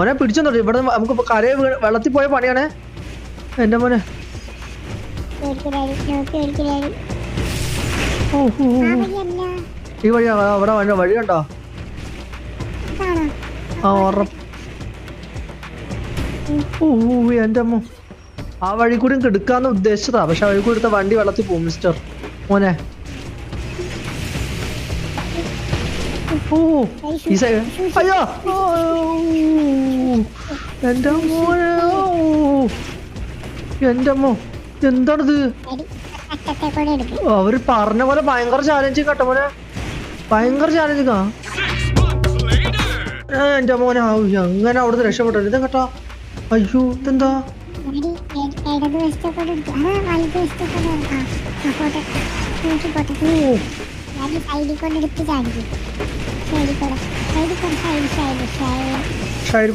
മോനെ പിടിച്ചോ ഇവിടെ നമുക്ക് കരയെ വെള്ളത്തിൽ പോയ പണിയാണേ. എന്റെ മോനെ. ഈ വഴി അവിടെ വഴി കണ്ടോ? ആ ഉറപ്പ്. എന്റെ അമ്മ ആ വഴി കൂടി എടുക്കാന്ന് ഉദ്ദേശിച്ചതാ. പക്ഷെ ആ വഴി കൂടി എടുത്ത വണ്ടി വെള്ളത്തിൽ പോകും മിസ്റ്റർ മോനെ. ഓ ഈ സൈഡ് അയ്യോ. ഓ, എന്റെ മോനെ. ഓ, എന്റെ അമ്മോ എന്താണിത്? അവർ പറഞ്ഞ പോലെ ഭയങ്കര ചാലഞ്ച് കേട്ടോ പോലെ ഭയങ്കര ചാലഞ്ചിങ്ങാ എന്റെ മോനെ. ആ, എങ്ങനെ അവിടുന്ന് രക്ഷപ്പെട്ടു ഇതും കേട്ടോ. അയ്യോ ഇതെന്താ? ഓ. ഞാൻ സൈഡിൽ